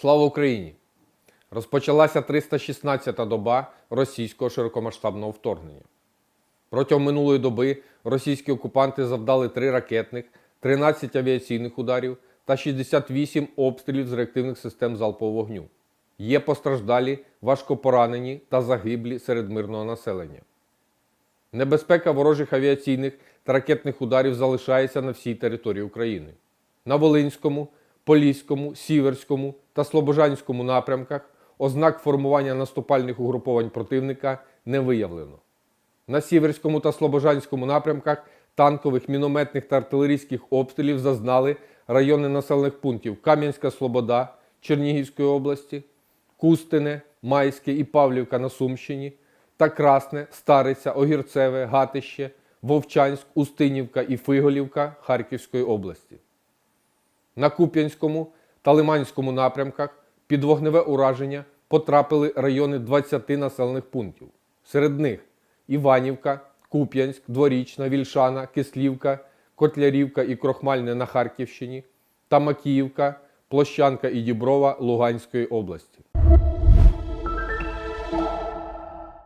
Слава Україні! Розпочалася 316-та доба російського широкомасштабного вторгнення. Протягом минулої доби російські окупанти завдали 3 ракетних, 13 авіаційних ударів та 68 обстрілів з реактивних систем залпового вогню. Є постраждалі, важкопоранені та загиблі серед мирного населення. Небезпека ворожих авіаційних та ракетних ударів залишається на всій території України. На Волинському, Поліському, Сіверському та Слобожанському напрямках ознак формування наступальних угруповань противника не виявлено. На Сіверському та Слобожанському напрямках танкових, мінометних та артилерійських обстрілів зазнали райони населених пунктів Кам'янська Слобода Чернігівської області, Кустине, Майське і Павлівка на Сумщині та Красне, Стариця, Огірцеве, Гатище, Вовчанськ, Устинівка і Фиголівка Харківської області. На Куп'янському та Лиманському напрямках під вогневе ураження потрапили райони 20 населених пунктів. Серед них Іванівка, Куп'янськ, Дворічна, Вільшана, Кислівка, Котлярівка і Крохмальне на Харківщині та Макіївка, Площанка і Діброва Луганської області.